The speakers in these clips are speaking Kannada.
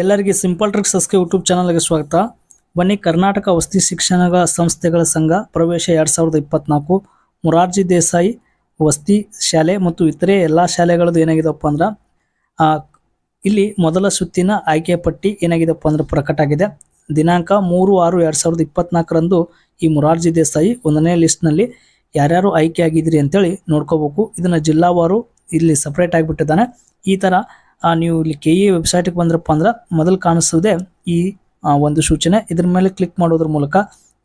ಎಲ್ಲರಿಗೆ ಸಿಂಪಲ್ ಟ್ರಿಕ್ಸ್ ಸಸ್ಕೆ ಯೂಟ್ಯೂಬ್ ಚಾನಲ್ಗೆ ಸ್ವಾಗತ. ಬನ್ನಿ ಕರ್ನಾಟಕ ವಸತಿ ಶಿಕ್ಷಣ ಸಂಸ್ಥೆಗಳ ಸಂಘ ಪ್ರವೇಶ ಎರಡು ಸಾವಿರದ ಇಪ್ಪತ್ನಾಲ್ಕು. ಮೊರಾರ್ಜಿ ದೇಸಾಯಿ ವಸತಿ ಶಾಲೆ ಮತ್ತು ಇತರೆ ಎಲ್ಲ ಶಾಲೆಗಳದ್ದು ಏನಾಗಿದೆಪ್ಪ ಅಂದ್ರೆ ಇಲ್ಲಿ ಮೊದಲ ಸುತ್ತಿನ ಆಯ್ಕೆ ಪಟ್ಟಿ ಏನಾಗಿದೆಪ್ಪ ಅಂದ್ರೆ ಪ್ರಕಟ ಆಗಿದೆ. ದಿನಾಂಕ ಮೂರು ಆರು ಎರಡು ಸಾವಿರದ ಇಪ್ಪತ್ನಾಲ್ಕರಂದು ಈ ಮೊರಾರ್ಜಿ ದೇಸಾಯಿ ಒಂದನೇ ಲಿಸ್ಟ್ನಲ್ಲಿ ಯಾರ್ಯಾರು ಆಯ್ಕೆ ಆಗಿದ್ರಿ ಅಂತೇಳಿ ನೋಡ್ಕೋಬೇಕು. ಇದನ್ನು ಜಿಲ್ಲಾವಾರು ಇಲ್ಲಿ ಸಪ್ರೇಟ್ ಆಗಿಬಿಟ್ಟಿದ್ದಾನೆ. ಈ ಥರ ನೀವು ಇಲ್ಲಿ ಕೆ ಇ ವೆಬ್ಸೈಟಿಗೆ ಬಂದ್ರಪ್ಪ ಅಂದ್ರೆ ಮೊದಲು ಕಾಣಿಸೋದೆ ಈ ಒಂದು ಸೂಚನೆ. ಇದ್ರ ಮೇಲೆ ಕ್ಲಿಕ್ ಮಾಡೋದ್ರ ಮೂಲಕ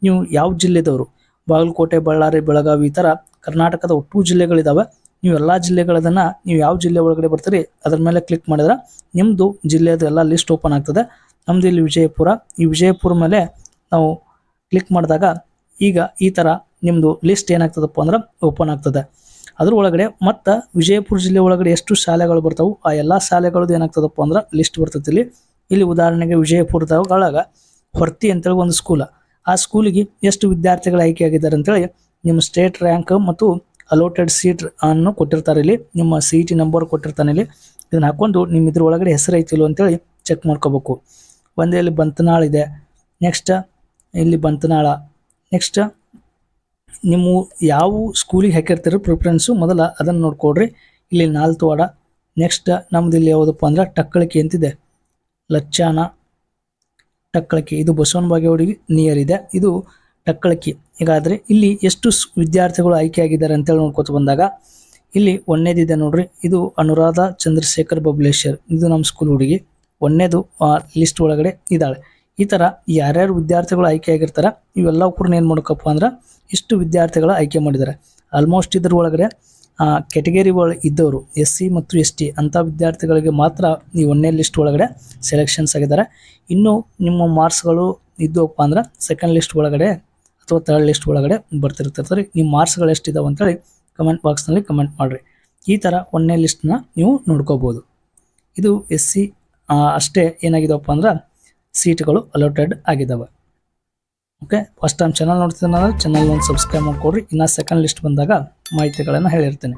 ನೀವು ಯಾವ ಜಿಲ್ಲೆದವರು, ಬಾಗಲಕೋಟೆ, ಬಳ್ಳಾರಿ, ಬೆಳಗಾವಿ ಈ ಥರ ಕರ್ನಾಟಕದ ಒಟ್ಟು ಜಿಲ್ಲೆಗಳಿದ್ದಾವೆ ನೀವು ಎಲ್ಲ ಜಿಲ್ಲೆಗಳದನ್ನು ನೀವು ಯಾವ ಜಿಲ್ಲೆ ಒಳಗಡೆ ಬರ್ತೀರಿ ಅದ್ರ ಮೇಲೆ ಕ್ಲಿಕ್ ಮಾಡಿದ್ರೆ ನಿಮ್ಮದು ಜಿಲ್ಲೆದು ಎಲ್ಲ ಲಿಸ್ಟ್ ಓಪನ್ ಆಗ್ತದೆ. ನಮ್ದು ಇಲ್ಲಿ ವಿಜಯಪುರ. ಈ ವಿಜಯಪುರ ಮೇಲೆ ನಾವು ಕ್ಲಿಕ್ ಮಾಡಿದಾಗ ಈಗ ಈ ಥರ ನಿಮ್ಮದು ಲಿಸ್ಟ್ ಏನಾಗ್ತದಪ್ಪ ಅಂದ್ರೆ ಓಪನ್ ಆಗ್ತದೆ. ಅದ್ರ ಒಳಗಡೆ ಮತ್ತು ವಿಜಯಪುರ ಜಿಲ್ಲೆ ಒಳಗಡೆ ಎಷ್ಟು ಶಾಲೆಗಳು ಬರ್ತಾವು ಆ ಎಲ್ಲ ಶಾಲೆಗಳದ್ದು ಏನಾಗ್ತದಪ್ಪ ಅಂದ್ರೆ ಲಿಸ್ಟ್ ಬರ್ತೈತಿ ಇಲ್ಲಿ. ಇಲ್ಲಿ ಉದಾಹರಣೆಗೆ ವಿಜಯಪುರದೊಳಗ ಹೊರ್ತಿ ಅಂತೇಳಿ ಒಂದು ಸ್ಕೂಲ ಆ ಸ್ಕೂಲಿಗೆ ಎಷ್ಟು ವಿದ್ಯಾರ್ಥಿಗಳು ಆಯ್ಕೆ ಆಗಿದ್ದಾರೆ ಅಂತೇಳಿ ನಿಮ್ಮ ಸ್ಟೇಟ್ ರ್ಯಾಂಕ್ ಮತ್ತು ಅಲೋಟೆಡ್ ಸೀಟ್ ಅನ್ನು ಕೊಟ್ಟಿರ್ತಾರೆ ಇಲ್ಲಿ. ನಿಮ್ಮ ಸಿ ಟಿ ನಂಬರ್ ಕೊಟ್ಟಿರ್ತಾನೆ ಇಲ್ಲಿ. ಇದನ್ನ ಹಾಕೊಂಡು ನಿಮ್ಮ ಇದ್ರ ಒಳಗಡೆ ಹೆಸರು ಐತಿಲ್ಲ ಅಂತೇಳಿ ಚೆಕ್ ಮಾಡ್ಕೋಬೇಕು. ಒಂದೇ ಇಲ್ಲಿ ಬಂತನಾಳ ಇದೆ. ನೆಕ್ಸ್ಟ್ ಇಲ್ಲಿ ಬಂತನಾಳ. ನೆಕ್ಸ್ಟ್ ನಿಮ್ಮ ಯಾವ ಸ್ಕೂಲಿಗೆ ಹಾಕಿರ್ತೀರೋ ಪ್ರಿಫರೆನ್ಸು ಮೊದಲ ಅದನ್ನು ನೋಡ್ಕೊಡ್ರಿ ಇಲ್ಲಿ ನಾಲ್ಕು ವಾಡ. ನೆಕ್ಸ್ಟ್ ನಮ್ದು ಇಲ್ಲಿ ಯಾವುದಪ್ಪ ಅಂದ್ರೆ ಟಕ್ಕಳಿಕೆ ಅಂತಿದೆ. ಲಚ್ಚಾನ, ಟಕ್ಕಳಿಕೆ. ಇದು ಬಸವನ ಬಾಗೇವಾಡಿಗೆ ನಿಯರ್ ಇದೆ. ಇದು ಟಕ್ಕಳಿಕೆ. ಹೀಗಾದರೆ ಇಲ್ಲಿ ಎಷ್ಟು ವಿದ್ಯಾರ್ಥಿಗಳು ಆಯ್ಕೆ ಆಗಿದ್ದಾರೆ ಅಂತೇಳಿ ನೋಡ್ಕೊತ ಬಂದಾಗ, ಇಲ್ಲಿ ಒಂದನೇದಿದೆ ನೋಡ್ರಿ. ಇದು ಅನುರಾಧ ಚಂದ್ರಶೇಖರ್ ಬಬ್ಲೇಶ್ವರ್. ಇದು ನಮ್ಮ ಸ್ಕೂಲ್ ಹುಡುಗಿ. ಒಂದನೇದು ಲಿಸ್ಟ್ ಒಳಗಡೆ ಇದ್ದಾಳೆ. ಈ ಥರ ಯಾರ್ಯಾರು ವಿದ್ಯಾರ್ಥಿಗಳು ಆಯ್ಕೆ ಆಗಿರ್ತಾರೆ ಇವೆಲ್ಲ ಕೂಡ ಏನು ಮಾಡ್ಕಪ್ಪ ಅಂದ್ರೆ ಇಷ್ಟು ವಿದ್ಯಾರ್ಥಿಗಳು ಆಯ್ಕೆ ಮಾಡಿದ್ದಾರೆ ಆಲ್ಮೋಸ್ಟ್ ಇದ್ರ ಒಳಗಡೆ ಕೆಟಗರಿ ಒಳ ಇದ್ದವರು ಎಸ್ ಸಿ ಮತ್ತು ಎಸ್ ಟಿ ಅಂಥ ವಿದ್ಯಾರ್ಥಿಗಳಿಗೆ ಮಾತ್ರ ಈ ಒಂದನೇ ಲಿಸ್ಟ್ ಒಳಗಡೆ ಸೆಲೆಕ್ಷನ್ಸ್ ಆಗಿದ್ದಾರೆ ಇನ್ನು ನಿಮ್ಮ ಮಾರ್ಕ್ಸ್ಗಳು ಇದ್ದವಪ್ಪ ಅಂದ್ರೆ ಸೆಕೆಂಡ್ ಲಿಸ್ಟ್ ಒಳಗಡೆ ಅಥವಾ ಥರ್ಡ್ ಲಿಸ್ಟ್ ಒಳಗಡೆ ಬರ್ತಿರ್ತಿರ್ತಾರೆ ನಿಮ್ಮ ಮಾರ್ಕ್ಸ್ಗಳು ಎಷ್ಟಿದ್ದಾವೆ ಅಂತೇಳಿ ಕಮೆಂಟ್ ಬಾಕ್ಸ್ನಲ್ಲಿ ಕಮೆಂಟ್ ಮಾಡಿರಿ. ಈ ಥರ ಒಂದನೇ ಲಿಸ್ಟ್ನ ನೀವು ನೋಡ್ಕೋಬೋದು. ಇದು ಎಸ್ ಸಿ ಅಷ್ಟೇ ಏನಾಗಿದೆಪ್ಪ ಅಂದ್ರೆ ಸೀಟ್ಗಳು ಅಲೋಟೆಡ್ ಆಗಿದ್ದಾವೆ ಓಕೆ, ಫಸ್ಟ್ ಟೈಮ್ ಚಾನಲ್ ನೋಡ್ತಿದ್ರೆ ಚಾನಲ್ ಒಂದು ಸಬ್ಸ್ಕ್ರೈಬ್ ಮಾಡಿಕೊಡ್ರಿ. ಇನ್ನು ಸೆಕೆಂಡ್ ಲಿಸ್ಟ್ ಬಂದಾಗ ಮಾಹಿತಿಗಳನ್ನು ಹೇಳಿರ್ತೀನಿ.